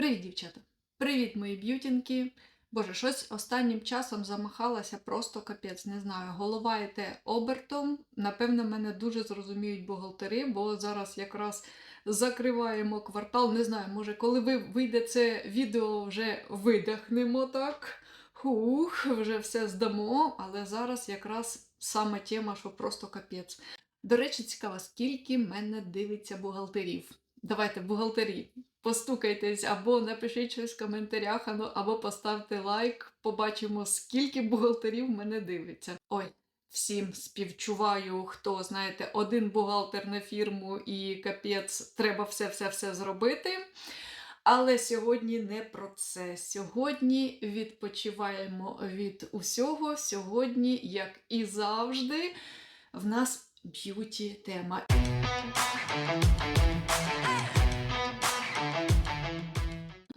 Привіт, дівчата! Привіт, мої б'ютінки! Боже, щось останнім часом замахалася просто капець, не знаю. Голова йде обертом. Напевно, мене дуже зрозуміють бухгалтери, бо зараз якраз закриваємо квартал. Не знаю, може, коли ви вийде це відео, вже видихнемо так. Хух, вже все здамо, але зараз якраз саме тема, що просто капець. До речі, цікаво, скільки мене дивиться бухгалтерів. Давайте, бухгалтері, постукайтесь або напишіть щось в коментарях, або поставте лайк. Побачимо, скільки бухгалтерів мене дивиться. Ой, всім співчуваю, хто, знаєте, один бухгалтер на фірму і капець, треба все-все-все зробити. Але сьогодні не про це. Сьогодні відпочиваємо від усього. Сьогодні, як і завжди, в нас б'юті тема.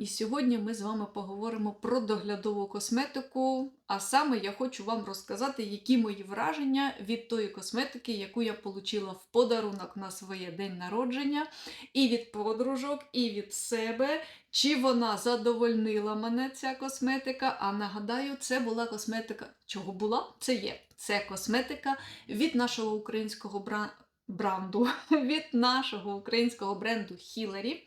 І сьогодні ми з вами поговоримо про доглядову косметику. А саме я хочу вам розказати, які мої враження від тої косметики, яку я отримала в подарунок на своє день народження, і від подружок, і від себе. Чи вона задовольнила мене ця косметика? А нагадаю, це була косметика. Чого була? Це є. Це косметика від нашого українського бра... бранду, від нашого українського бренду Hillary.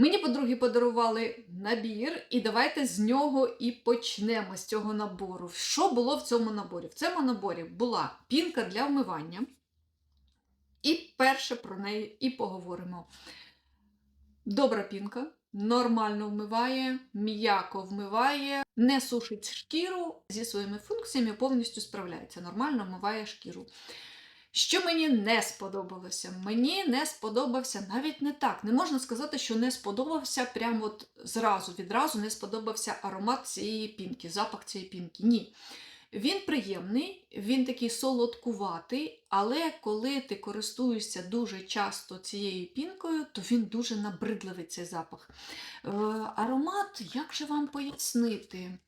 Мені подруги подарували набір, і давайте з нього і почнемо з цього набору. Що було в цьому наборі? В цьому наборі була пінка для вмивання. І перше про неї і поговоримо. Добра пінка, нормально вмиває, м'яко вмиває, не сушить шкіру, зі своїми функціями повністю справляється, нормально вмиває шкіру. Що мені не сподобалося? Мені не сподобався навіть не так. Не можна сказати, що не сподобався прямо от зразу, відразу не сподобався аромат цієї пінки, запах цієї пінки. Ні. Він приємний, він такий солодкуватий, але коли ти користуєшся дуже часто цією пінкою, то він дуже набридливий цей запах. Е, аромат, як же вам пояснити?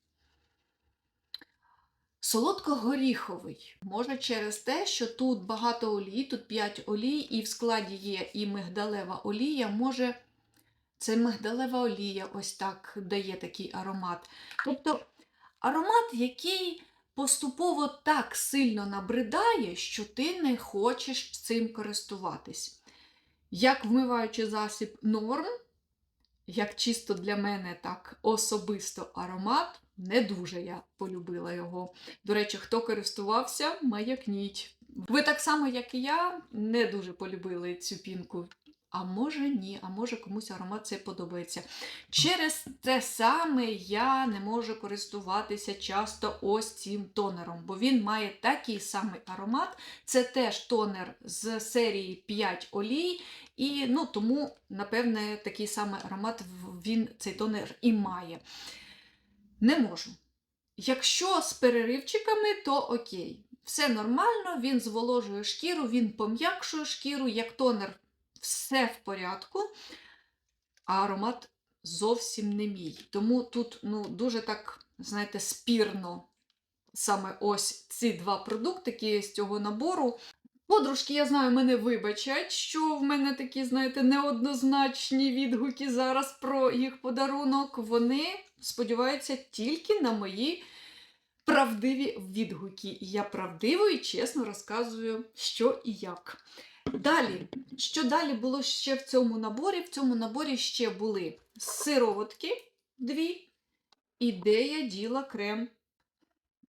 Солодко-горіховий. Може через те, що тут багато олій, тут 5 олій, і в складі є і мигдалева олія. Може, це мигдалева олія ось так дає такий аромат. Тобто аромат, який поступово так сильно набридає, що ти не хочеш цим користуватись. Як вмиваючий засіб норм, як чисто для мене так особисто аромат, не дуже я полюбила його. До речі, хто користувався, маякніть. Ви так само, як і я, не дуже полюбили цю пінку. А може ні, а може комусь аромат цей подобається. Через те саме я не можу користуватися часто ось цим тонером, бо він має такий самий аромат. Це теж тонер з серії 5 олій, і ну, тому, напевне, такий самий аромат він цей тонер і має. Не можу. Якщо з переривчиками, то окей. Все нормально, він зволожує шкіру, він пом'якшує шкіру, як тонер, все в порядку, а аромат зовсім не мій. Тому тут ну, дуже так, знаєте, спірно саме ось ці два продуктики з цього набору. Подружки, я знаю, мене вибачать, що в мене такі, знаєте, неоднозначні відгуки зараз про їх подарунок. Вони сподіваються тільки на мої правдиві відгуки. І я правдиво і чесно розказую, що і як. Далі, що далі було ще в цьому наборі? В цьому наборі ще були сироватки дві, і де я діла крем.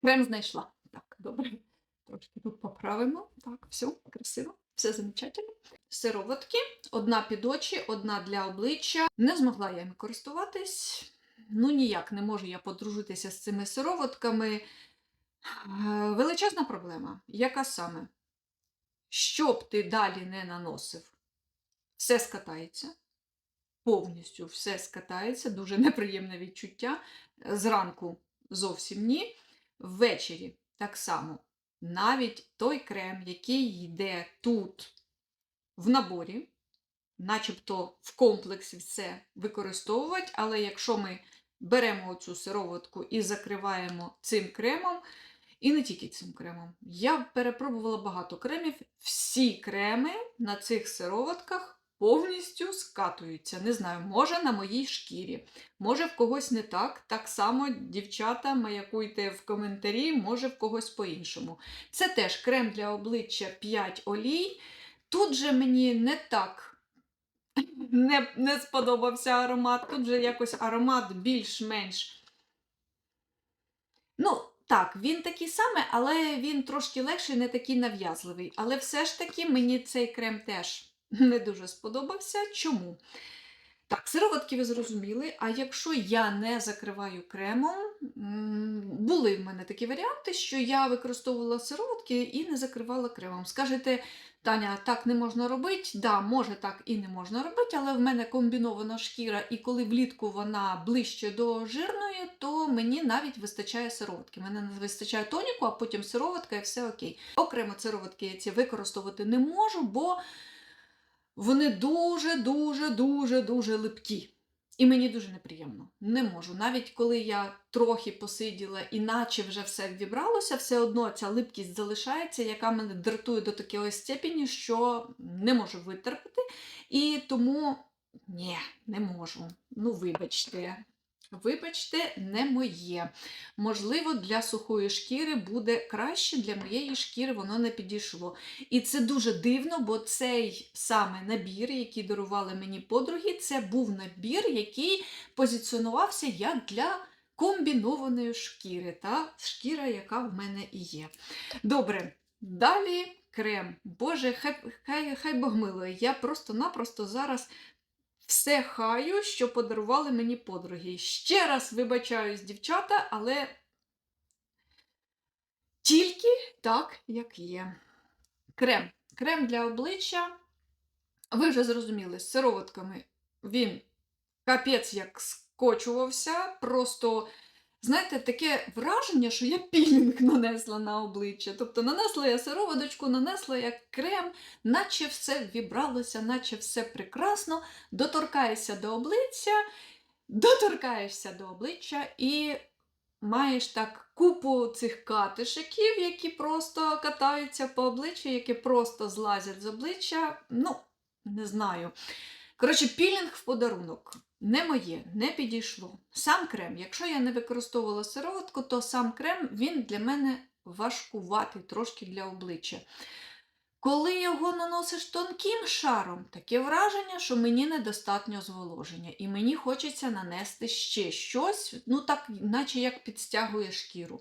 Крем знайшла. Так, добре. Трошки тут поправимо. Так, все, красиво, все замечательно. Сироватки, одна під очі, одна для обличчя. Не змогла я їм користуватись. Ну, ніяк не можу я подружитися з цими сироватками. Е, Величезна проблема. Яка саме? Що б ти далі не наносив, все скатається. Повністю все скатається, дуже неприємне відчуття. Зранку зовсім ні. Ввечері так само. Навіть той крем, який йде тут в наборі, начебто в комплексі все використовувати, але якщо ми беремо цю сироватку і закриваємо цим кремом, і не тільки цим кремом. Я перепробувала багато кремів. Всі креми на цих сироватках повністю скатуються. Не знаю, може на моїй шкірі, може в когось не так. Так само, дівчата, маякуйте в коментарі, може в когось по-іншому. Це теж крем для обличчя 5 олій. Тут же мені не так не, не сподобався аромат. Тут же якось аромат більш-менш. Ну, так, він такий самий, але він трошки легший, не такий нав'язливий. Але все ж таки мені цей крем теж не дуже сподобався. Чому? Так, сироватки ви зрозуміли. А якщо я не закриваю кремом, були в мене такі варіанти, що я використовувала сироватки і не закривала кремом. Скажете, Таня, так не можна робити? Да, може так і не можна робити, але в мене комбінована шкіра, і коли влітку вона ближче до жирної, то мені навіть вистачає сироватки. Мене не вистачає тоніку, а потім сироватка і все окей. Окремо сироватки я ці використовувати не можу, бо вони дуже-дуже дуже дуже липкі. І мені дуже неприємно. Не можу. Навіть коли я трохи посиділа, іначе вже все вібралося, все одно ця липкість залишається, яка мене дратує до такої степені, що не можу витерпіти. І тому ні, не можу. Ну, вибачте. Вибачте, не моє. Можливо, для сухої шкіри буде краще, для моєї шкіри воно не підійшло. І це дуже дивно, бо цей саме набір, який дарували мені подруги, це був набір, який позиціонувався як для комбінованої шкіри, та шкіра, яка в мене і є. Добре, далі крем. Боже, хай, хай, хай Бог милує. Я просто-напросто зараз все хаю, що подарували мені подруги. Ще раз вибачаюсь, дівчата, але тільки так, як є. Крем. Крем для обличчя. Ви вже зрозуміли, з сироватками він капець як скочувався. Просто, знаєте, таке враження, що я пілінг нанесла на обличчя. Тобто нанесла я сироваточку, нанесла я крем, наче все вібралося, наче все прекрасно. Доторкаєшся до обличчя, доторкаєшся до обличчя і маєш так купу цих катишиків, які просто катаються по обличчю, які просто злазять з обличчя. Ну, не знаю. Коротше, пілінг в подарунок. Не моє, не підійшло. Сам крем, якщо я не використовувала сироватку, то сам крем він для мене важкуватий трошки для обличчя. Коли його наносиш тонким шаром, таке враження, що мені недостатньо зволоження, і мені хочеться нанести ще щось, ну так, наче як підстягує шкіру.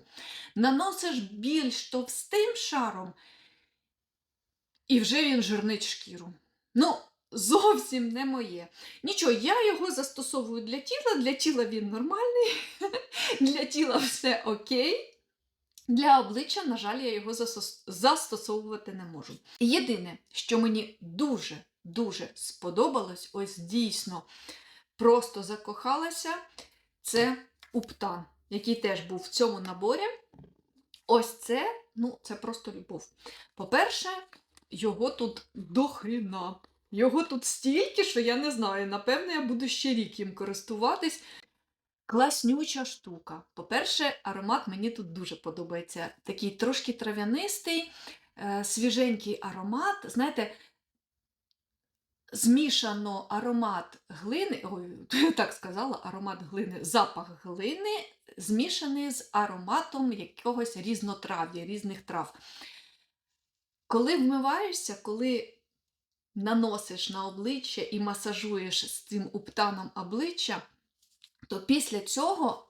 Наносиш більш товстим шаром, і вже він жирнить шкіру. Ну, зовсім не моє. Нічого, я його застосовую для тіла, для тіла він нормальний, для тіла все окей. Для обличчя, на жаль, я його застосовувати не можу. Єдине, що мені дуже-дуже сподобалось, ось дійсно просто закохалася, це уптан, який теж був в цьому наборі. Ось це, ну, це просто любов. По-перше, його тут дохріна. Його тут стільки, що я не знаю. Напевно, я буду ще рік їм користуватись. Класнюча штука. По-перше, аромат мені тут дуже подобається. Такий трошки трав'янистий, е, свіженький аромат. Знаєте, змішано аромат глини, ой, так сказала, аромат глини, запах глини, змішаний з ароматом якогось різнотрав'я, різних трав. Коли вмиваєшся, коли наносиш на обличчя і масажуєш з цим уптаном обличчя, то після цього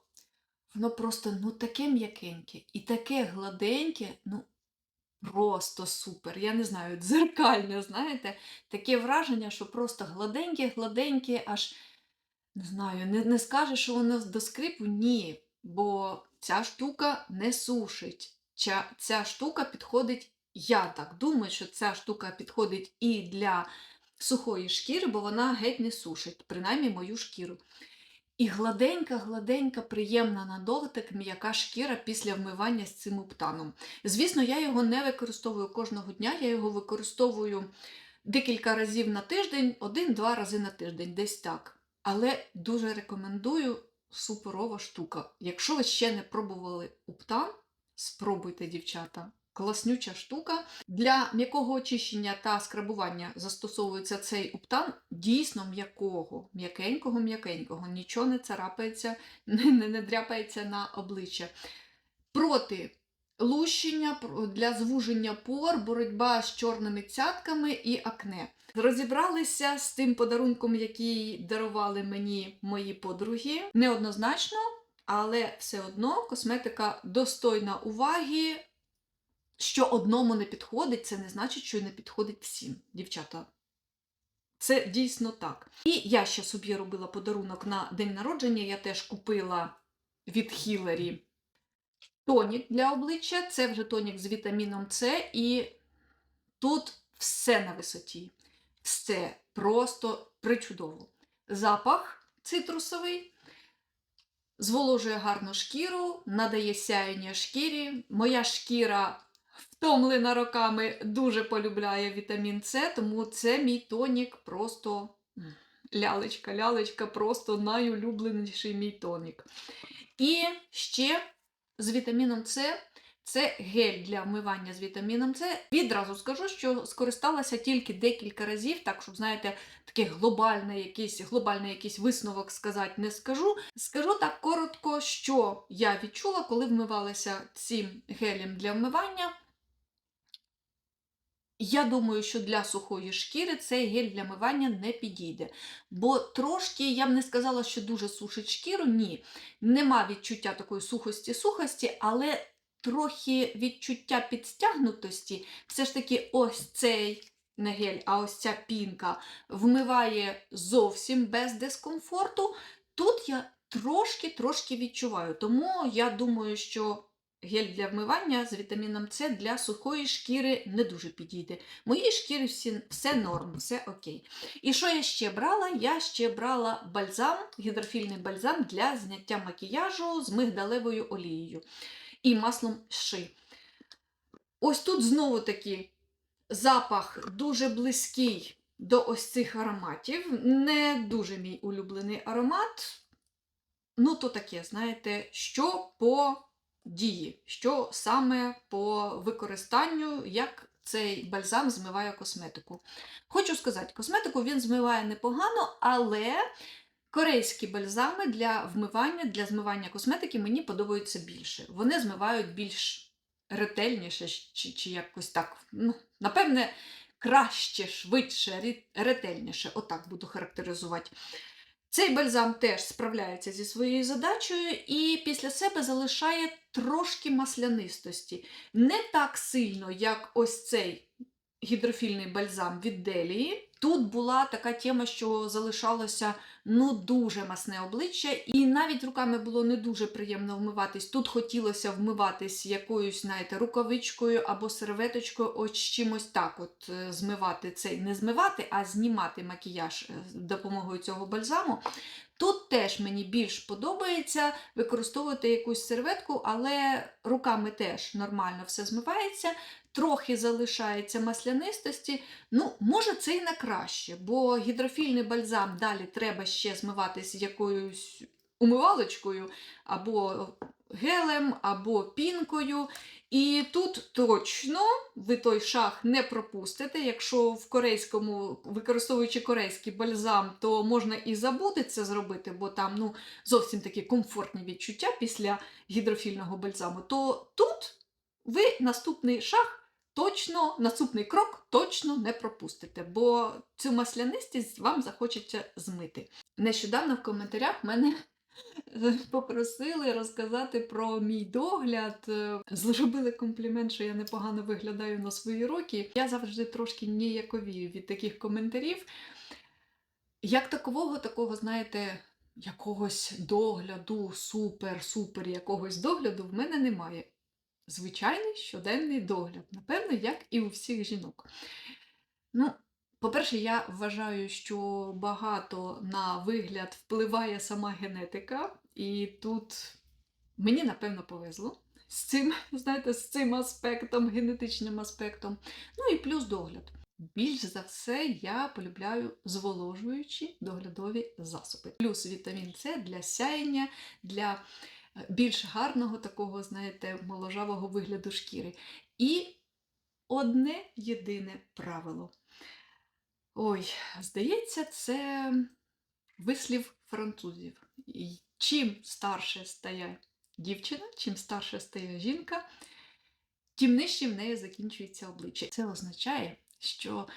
воно просто ну, таке м'якеньке і таке гладеньке, ну просто супер. Я не знаю, дзеркальне, знаєте, таке враження, що просто гладеньке, гладеньке, аж не знаю, не, не скажеш, що воно до скрипу, ні. Бо ця штука не сушить. Ця, ця штука підходить, я так думаю, що ця штука підходить і для сухої шкіри, бо вона геть не сушить, принаймні мою шкіру. І гладенька, гладенька, приємна на дотик, м'яка шкіра після вмивання з цим уптаном. Звісно, я його не використовую кожного дня, я його використовую декілька разів на тиждень, один-два рази на тиждень, десь так. Але дуже рекомендую суперова штука. Якщо ви ще не пробували уптан, спробуйте, дівчата. Класнюча штука. Для м'якого очищення та скрабування застосовується цей уптан дійсно м'якого, м'якенького, м'якенького, нічого не царапається, не, не, не дряпається на обличчя. Проти лущення, для звуження пор, боротьба з чорними цятками і акне. Розібралися з тим подарунком, який дарували мені мої подруги. Неоднозначно, але все одно косметика достойна уваги. Що одному не підходить, це не значить, що не підходить всім, дівчата. Це дійсно так. І я ще собі робила подарунок на день народження. Я теж купила від Хілері тонік для обличчя. Це вже тонік з вітаміном С, і тут все на висоті. Все просто причудово. Запах цитрусовий, зволожує гарно шкіру, надає сяєння шкірі. Моя шкіра втомлена роками дуже полюбляє вітамін С, тому це мій тонік просто лялечка, лялечка, просто найулюбленіший мій тонік. І ще з вітаміном С. Це гель для вмивання з вітаміном С. Відразу скажу, що скористалася тільки декілька разів, так щоб, знаєте, такий глобальний якийсь, глобальний якийсь висновок сказати не скажу. Скажу так коротко, що я відчула, коли вмивалася цим гелем для вмивання. Я думаю, що для сухої шкіри цей гель для мивання не підійде. Бо трошки, я б не сказала, що дуже сушить шкіру, ні. Нема відчуття такої сухості-сухості, але трохи відчуття підстягнутості. Все ж таки, ось цей не гель, а ось ця пінка вмиває зовсім без дискомфорту. Тут я трошки-трошки відчуваю. Тому я думаю, що гель для вмивання з вітаміном С для сухої шкіри не дуже підійде. Моїй шкірі всі, все норм, все окей. І що я ще брала? Я ще брала бальзам, гідрофільний бальзам для зняття макіяжу з мигдалевою олією і маслом ши. Ось тут знову таки запах дуже близький до ось цих ароматів. Не дуже мій улюблений аромат. Ну, то таке, знаєте, що по дії, що саме по використанню, як цей бальзам змиває косметику. Хочу сказати, косметику він змиває непогано, але корейські бальзами для вмивання, для змивання косметики мені подобаються більше. Вони змивають більш ретельніше, чи, чи якось так. Ну, напевне, краще, швидше, ретельніше. Отак буду характеризувати. Цей бальзам теж справляється зі своєю задачею і після себе залишає трошки маслянистості. Не так сильно, як ось цей гідрофільний бальзам від Делії. Тут була така тема, що залишалося ну дуже масне обличчя, і навіть руками було не дуже приємно вмиватись. Тут хотілося вмиватись якоюсь, знаєте, рукавичкою або серветочкою, ось чимось так, от е, змивати цей, не змивати, а знімати макіяж е, з допомогою цього бальзаму. Тут теж мені більш подобається використовувати якусь серветку, але руками теж нормально все змивається, трохи залишається маслянистості. Ну, може, це і на краще, бо гідрофільний бальзам далі треба ще змиватись якоюсь умивалочкою або гелем, або пінкою. І тут точно ви той шаг не пропустите. Якщо в корейському, використовуючи корейський бальзам, то можна і забути це зробити, бо там ну, зовсім такі комфортні відчуття після гідрофільного бальзаму, то тут ви наступний шаг точно, наступний крок точно не пропустите, бо цю маслянистість вам захочеться змити. Нещодавно в коментарях мене попросили розказати про мій догляд. Е, Зробили комплімент, що я непогано виглядаю на свої роки. Я завжди трошки ніяковію від таких коментарів. Як такового, такого, знаєте, якогось догляду, супер-супер якогось догляду в мене немає. Звичайний щоденний догляд, напевно, як і у всіх жінок. Ну, по-перше, я вважаю, що багато на вигляд впливає сама генетика, і тут мені, напевно, повезло з цим, знаєте, з цим аспектом, генетичним аспектом. Ну і плюс догляд. Більш за все, я полюбляю зволожуючі доглядові засоби. Плюс вітамін С для сяєння, для більш гарного такого, знаєте, моложавого вигляду шкіри. І одне єдине правило. Ой, здається, це вислів французів. І Чим старше стає дівчина, чим старше стає жінка, тим нижче в неї закінчується обличчя. Це означає, що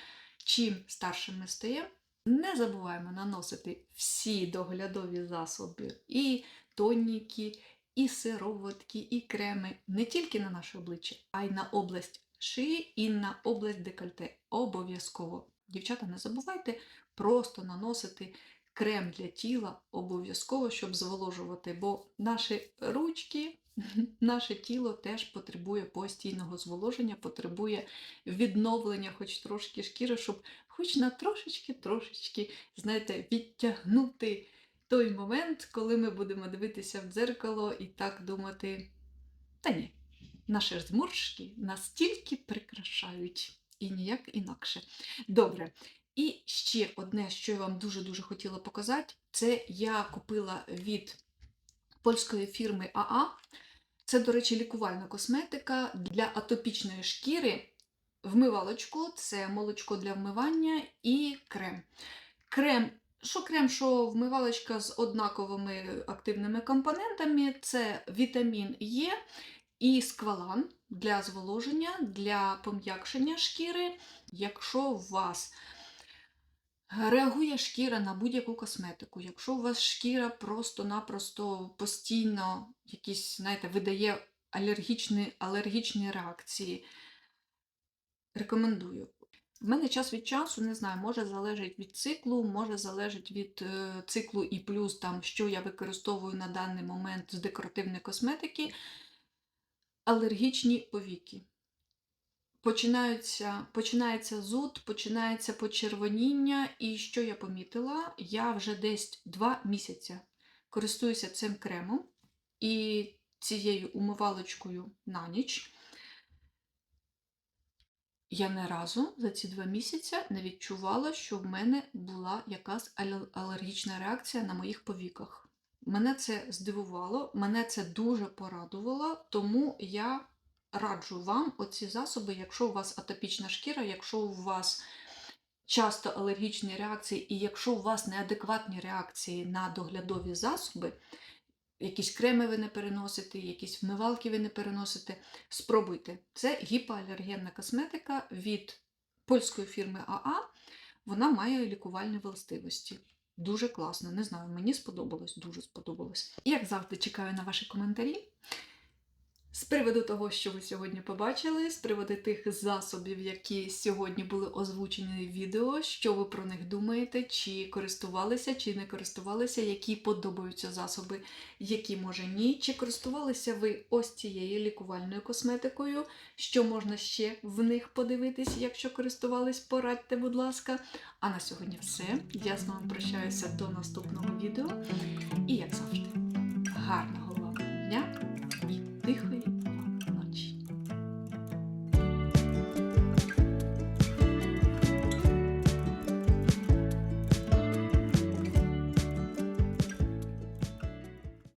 чим старше ми стаємо, не забуваємо наносити всі доглядові засоби, і тоніки, і сироватки, і креми не тільки на наше обличчя, а й на область шиї і на область декольте. Обов'язково. Дівчата, не забувайте просто наносити крем для тіла обов'язково, щоб зволожувати, бо наші ручки, наше тіло теж потребує постійного зволоження, потребує відновлення, хоч трошки шкіри, щоб хоч на трошечки-трошечки, знаєте, відтягнути той момент, коли ми будемо дивитися в дзеркало і так думати, та ні, наші зморшки настільки прикрашають і ніяк інакше. Добре. І ще одне, що я вам дуже-дуже хотіла показати, це я купила від польської фірми АА. Це, до речі, лікувальна косметика для атопічної шкіри. Вмивалочку, це молочко для вмивання і крем. Крем, що крем, що вмивалочка з однаковими активними компонентами, це вітамін Е і сквалан для зволоження, для пом'якшення шкіри, якщо у вас реагує шкіра на будь-яку косметику. Якщо у вас шкіра просто-напросто постійно якісь, знаєте, видає алергічні, алергічні реакції, рекомендую. В мене час від часу, не знаю, може залежить від циклу, може залежить від е, циклу і плюс там, що я використовую на даний момент з декоративної косметики, алергічні повіки починаються, починається зуд, починається почервоніння. І що я помітила? Я вже десь два місяці користуюся цим кремом і цією умивалочкою на ніч. Я не разу за ці два місяці не відчувала, що в мене була якась алергічна реакція на моїх повіках. Мене це здивувало, мене це дуже порадувало, тому я раджу вам оці засоби, якщо у вас атопічна шкіра, якщо у вас часто алергічні реакції, і якщо у вас неадекватні реакції на доглядові засоби, якісь креми ви не переносите, якісь вмивалки ви не переносите, спробуйте. Це гіпоалергенна косметика від польської фірми АА. Вона має лікувальні властивості. Дуже класно, не знаю, мені сподобалось, дуже сподобалось. Як завжди, чекаю на ваші коментарі. З приводу того, що ви сьогодні побачили, з приводу тих засобів, які сьогодні були озвучені в відео, що ви про них думаєте, чи користувалися, чи не користувалися, які подобаються засоби, які може ні, чи користувалися ви ось цією лікувальною косметикою, що можна ще в них подивитись, якщо користувались, порадьте, будь ласка. А на сьогодні все. Я з вами прощаюся до наступного відео. І як завжди, дихає.